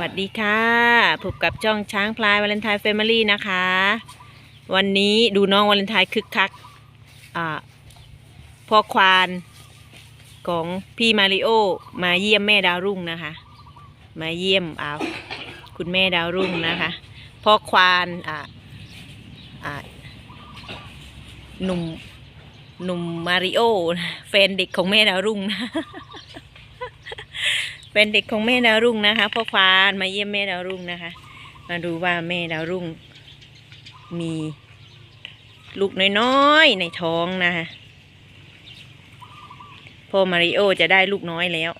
วัสดีค่ะพบกับจ้องช้างพลายวาเลนไทน์แฟมิลี่นะคะ วันนี้ดูน้องวาเลนไทน์คึกคักอพ่อควานของพี่มาริโอมาเยี่ยมแม่ดาวรุ่งนะคะ มาเยี่ยมอาคุณแม่ดาวรุ่งนะคะพ่อควานอ่าอ่าหนุ่มหนุ่มมาริโอแฟนเด็กของแม่ดาวรุ่งนะ เป็นเด็กของแม่ดาวรุ่งนะคะพ่อควานมาเยี่ยมแม่ดาวรุ่งนะคะ มาดูว่าแม่ดาวรุ่ง มีลูกน้อยๆในท้องนะคะพ่อมาริโอจะได้ลูกน้อยแล้ว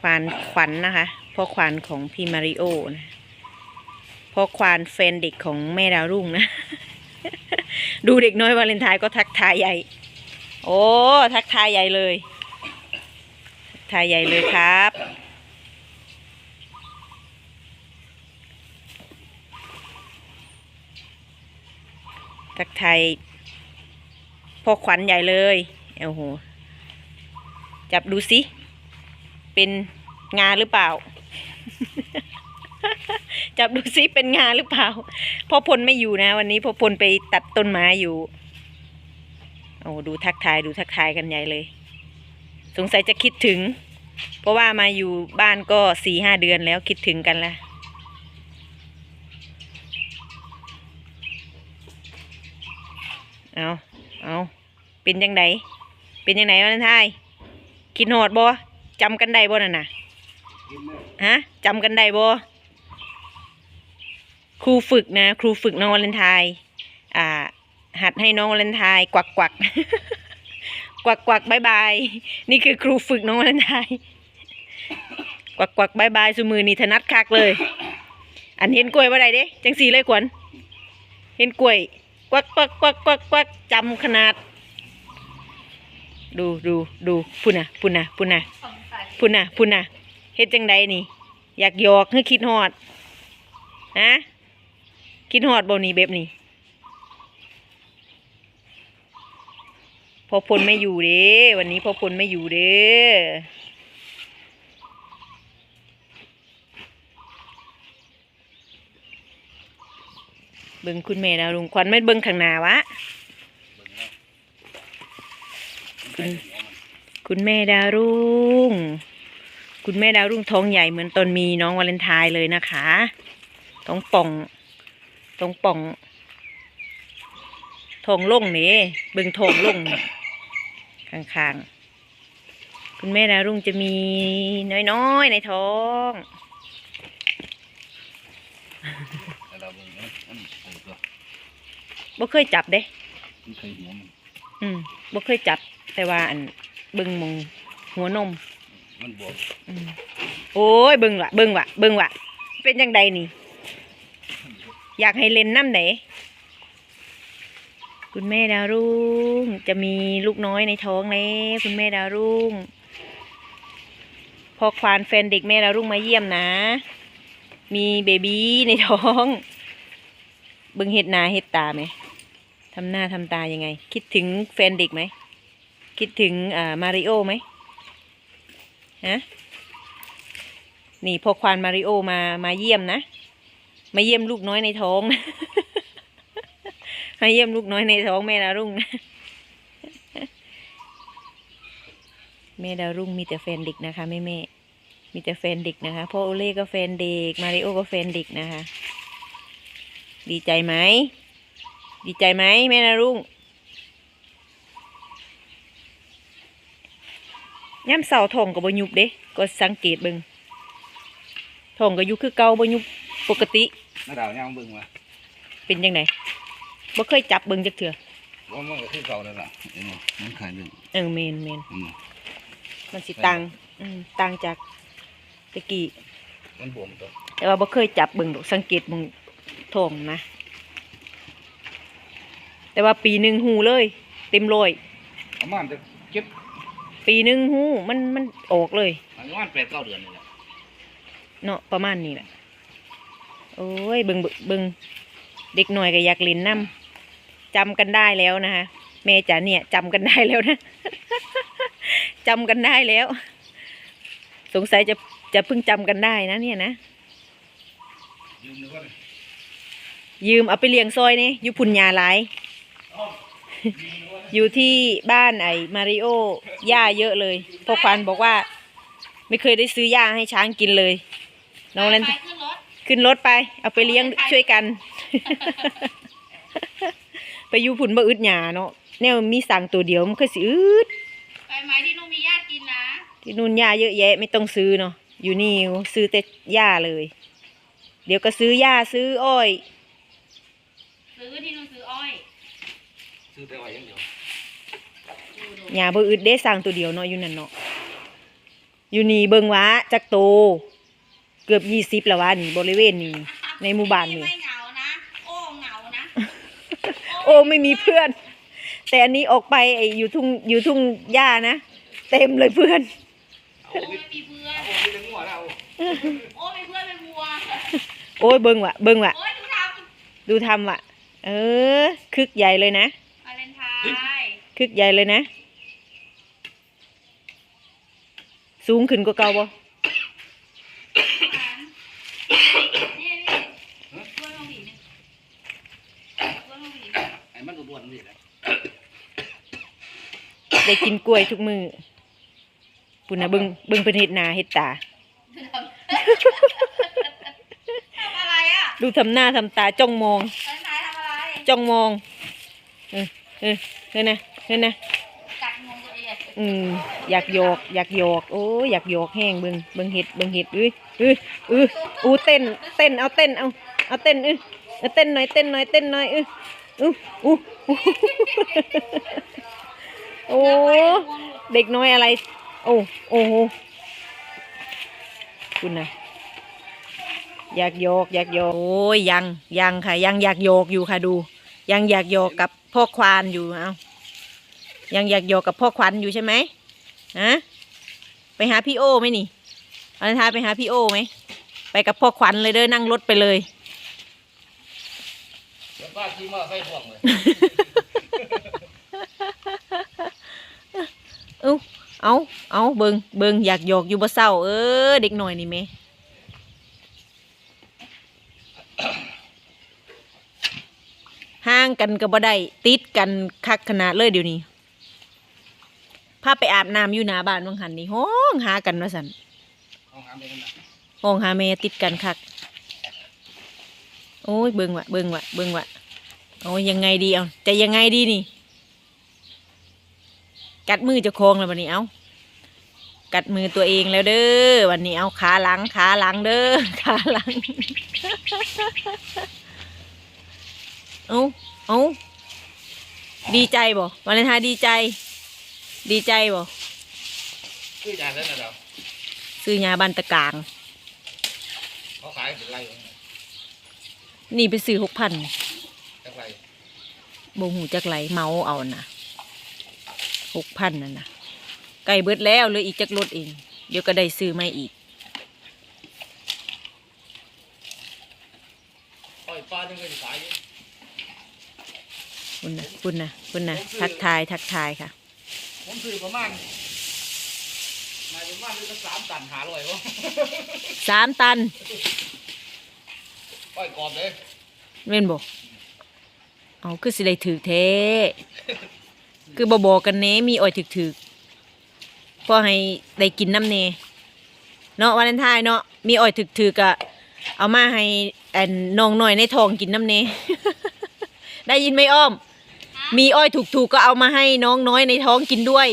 ควานขวัญนนะคะพ่อควานของพี่มาริโอนะพ่อควานแฟนเด็กของแม่ดาวรุ่งนะ ดูเด็กน้อยวาเลนไทน์ก็ทักทายใหญ่ โอ้ ทักทายใหญ่เลย ทายใหญ่เลยครับ ทักไทายพ่อขวัญใหญ่เลยโอ้โห จับดูสิ เป็นงาหรือเปล่า จับดูสิเป็นงาหรือเปล่า พ่อพลไม่อยู่นะ วันนี้พ่อพลไปตัดต้นไม้อยู่ โอ้ดูทักทายดูทักทายกันใหญ่เลย สงสัยจะคิดถึง เพราะว่ามาอยู่บ้านก็สี่ห้าเดือนแล้วคิดถึงกันละเอาเอาเป็นยังไงเป็นยังไงวันนั้นทายคิดหอดบ่จำกันได้บ่น่ะนะฮะจำกันได้บ่ครูฝึกนะ ครูฝึกน้องวาเลนไทน์อ่า หัดให้น้องวาเลนไทน์กวักกวัก กวักกวักบายบายนี่คือครูฝึกน้องวาเลนไทน์กวักกวักบายบายสุมือนี่ถนัดคักเลย อันเห็นกล้วยว่าใดเด้จังสีเลยขวัญเห็นกล้วย กวักกวักกวักกวักกวักจำขนาด ดูดูดูพุ่นนะพุ่นนะพุ่นนะพุ่นนะพุ่นนะเฮ็ดจังใดนี่ อยากหยอกให้คิดฮอดนะคิดฮอดบ่นี่แบบนี้ พอพลไม่อยู่เด้วันนี้พอพลไม่อยู่เด้เบิ่งคุณแม่ดาวลุงควันไม่เบิ่งข้างหน้าวะคุณคุณแม่ดาวรุ่ง คุณแม่ดาวรุ่งท้องใหญ่เหมือนตอนมีน้องวาเลนไทน์เลยนะคะท้องป่องท้องป่องท้องล่งนี่เบิ่งท้องล่งนี่ ข้างๆ คุณแม่ดาวรุ่งจะมีน้อยๆในท้องแต่เราเบิ่งนะอันเออก็บ่เคยจับเด้มันเคยหัวมันอืมบ่เคยจับ แต่ว่าอันเบิ่งหมองหัวนม มันบวมอืมโอ้ยเบิ่งว่ะเบิ่งว่ะเบิ่งว่ะเป็นจังใดนี่ อยากให้เล่นน้ำไหน คุณแม่ดาวรุ่งจะมีลูกน้อยในท้องแล้วคุณแม่ดาวรุ่ง พอควานแฟนเด็กแม่ดาวรุ่งมาเยี่ยมนะ มีเบบี้ในท้อง เบิ่งเห็ดหนาเห็ดตาไหมทำหน้าทำตายังไง คิดถึงแฟนเด็กไหม คิดถึงอ่ามาริโอไหมฮะนี่พอควานมาริโอมามาเยี่ยมนะ มาเยี่ยมลูกน้อยในท้อง มาเยี่ยมลูกน้อยในท้องแม่ดาวรุ่งนะ แม่ดาวรุ่งมีแต่แฟนเด็กนะคะแม่แม่มีแต่แฟนเด็กนะคะพ่อโอเล่ก็แฟนเด็กมาริโอก็แฟนเด็กนะคะ ดีใจไหมดีใจไหมแม่ดาวรุ่งย่ำเสาทองกับบยุบเด้ก็สังเกตเบิงทองก็อยุคือเก่าบยุบปกติน้าดาวย่างเบิ่งมาเป็นยังไง บ่เคยจับเบิงจักเถื่อว่ามันก็คือเก่าแล้วล่ะเออมันขายเบิ่งเออเมนเมนอืมมันสิต่างอืมต่างจากตะกี้มันบวมตัวแต่ว่าบ่เคยจับเบิ่งดอกสังเกตเบิ่งทองนะ แต่ว่าปีหนึ่งหูเลย เต็มร้อยประมาณจะเก็บปีหนึ่งหูมันมันออกเลยประมาณแปดเก้าเดือนนี่แหละเนาะประมาณนี้แหละโอ้ยเบิ่งเบิ่งเบิ่งเด็กหน่อยก็อยากเล่นน้ำ จำกันได้แล้วนะคะแม่จ๋าเนี่ยจำกันได้แล้วนะจำกันได้แล้ว สงสัยจะจะเพิ่งจำกันได้นะเนี่ยนะ ยืมนึกว่ายืมเอาไปเลี้ยงซอยนี่อยู่พุ่นยาหลาย อยู่ที่บ้านไอ้มาริโอย่าเยอะเลยพ่อควานบอกว่า ไม่เคยได้ซื้อหญ้าให้ช้างกินเลย น้องเล่นไปขึ้นรถขึ้นรถไป เอาไปเลี้ยงช่วยกัน ไปอยู่พุ่นบ่อึดหยาเนาะแนวมีสั่งตัวเดียวมันก็สิอึดไปไหมที่นุ่มมีญาติกินนะที่นู่นหญ้าเยอะแยะไม่ต้องซื้อเนาะอยู่นี่ซื้อแต่หญ้าเลย เดี๋ยวก็ซื้อหญ้าซื้ออ้อย ซื้อที่นุ่มซื้ออ้อยซื้อแต่อ้อยอย่างเดียวดูดูหญ้าบ่อึดเด้สั่งตัวเดียวเนาะอยู่นั่นเนาะอยู่นี่เบิ่งว่าจักโต เกือบยี่สิบแล้ววะนี่บริเวณนี้ในหมู่บ้านนี่ ไม่เหงานะ โอ้เหงานะ โอ้ ไม่มีเพื่อน แต่อันนี้ออกไปไอ้อยู่ทุ่งอยู่ทุ่งหญ้านะ เต็มเลยเพื่อนเอาโอ้วิไม่มีเพื่อนเอาวิทย์งัวแล้วโอ้มีเพื่อนเป็นวัว โอ้ยเบิ่งว่ะเบิ่งว่ะ โอ้ยดูทดูทำว่ะ เออ คึกใหญ่เลยนะำวาเลนไทน์คึกใหญ่เลยนะ สูงขึ้นกว่าเก่าบ่ นี่นี่กล้วยมะหวี่นี่กล้วยมะหวี่นี่ ไอ้ มันก็บวนนี่แหละได้กินกล้วยทุกมือปุ่นนะเบิ่งเบิ่งเป็นเห็ดหนาเห็ดตา ทำอะไรอะดูทำหน้าทำตาจ้องมองวาเลนไทน์ทำอะไร จ้องมอง เออเออเฮ้ยนะเฮ้ยนะกัดงวงตัวเองอืมอยากโยกอยากโยกโอ้ยอยากโยกแห้งเบิ่งเบิ่งเห็ดเบิ่งเห็ดอุ้ยอุ้ยอุ้ยอู้เต้น เต้นเอาเต้นเอาเอาเต้นเออเอาเต้นหน่อยเต้นหน่อยเต้นหน่อยเออ อู้อู้โอ้เด็กน้อยอะไร โอ้โอ้โหคุณนะอยากโยกอยากโยกโอ้ยยังยังค่ะ ยังอยากโยกอยู่ค่ะดู ยังอยากโยกกับพ่อควานอยู่เอายังอยากโยกกับพ่อควันอยู่ใช่ไหมฮะไปหาพี่โอไหมนี่วันท้าไปหาพี่โอไหมไปกับพ่อควันเลยเด้อนั่งรถไปเลย ขี่มาใส่พ่วงเลยเอาเอาเอาเบิงเบิงอยากโยกอยู่บ่เศร้าเออเด็กหน่อยนี่แม่ห่างกันก็บ่ได้ติดกันคักขนาดเลยเดี๋ยวนี้พาไปอาบน้ำอยู่หน้าบ้านวังหันนี่ห้องหากันว่าสันเอาหามไปกันนะห้องหาแม่ติดกันคัก โอ้ยเบิ่งวะเบิ่งวะเบิ่งวะ โอ้ยยังไงดีเอาจะยังไงดีนี่ กัดมือเจะคองแล้ววันนี้เอากัดมือตัวเองแล้วเด้อวันนี้เอาขาหลังขาหลังเด้อขาหลังเอาเอาดีใจบ่วันเลนไทน์ดีใจ ดีใจบ่ซื้อจานแล้วนะเราซื้อยาบันตะกลางเขาขายเป็นไรวะนี่ไปซื้อหกพันจักไร บ่หูจักไหลเมาเอานะหกพันนั่นนะไก่เบิดแล้วเหลยอีกจักรถเอง เดี๋ยวก็ได้ซื้อไม่อีกอ้อยป้านี่ก็จะขายอยู่คุณนะคุณนะคุณนะทักทายทักทายค่ะ ผมซื้อประมาณนายประมาณนี่ก็สามตันหาร้อยวะสามตันอ้อยกรอบเลยเม่นบอก เอาคือสิได้ถือเทคือบ่บอกกันเน้มีอ้อยถึกถึกพอให้ได้กินน้ำเนเนาะวันเลนไทน์เนาะมีอ้อยถึกถึกอะเอามาให้อันน้องหน่อยในทองกินน้ำเนได้ยินไหมอ้อม มีอ้อยถูกๆก็เอามาให้น้องน้อยในท้องกินด้วย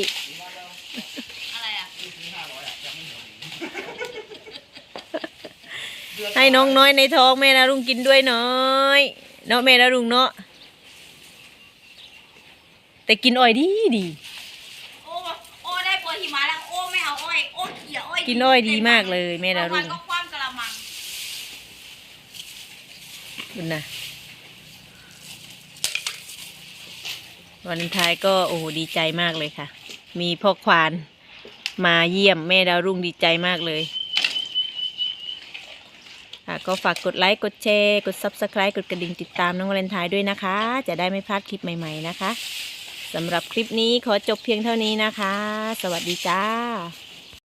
ให้น้องน้อยในท้องแม่นารุงกินด้วยน้อย เนาะแม่นารุงเนาะ แต่กินอ้อยดีดี โอ้โอ้ได้โปรยหิมะแล้วโอ้ไม่เอาอ้อยโอ้เขี่ยอ้อยกินอ้อยดีมากเลยแม่นารุวังนก็คว่ำกระมังคุณนะวันเลนไทายก็โอ้โหดีใจมากเลยค่ะ มีพ่อควานมาเยี่ยมแม่ดาวรุ่งดีใจมากเลยค่ะก็ฝากกดไลค์ กดแชร์ กด Subscribe กดกระดิ่งติดตามน้องวาเลนไทน์ด้วยนะคะ จะได้ไม่พลาดคลิปใหม่ ๆ นะคะ สำหรับคลิปนี้ขอจบเพียงเท่านี้นะคะ สวัสดีจ้า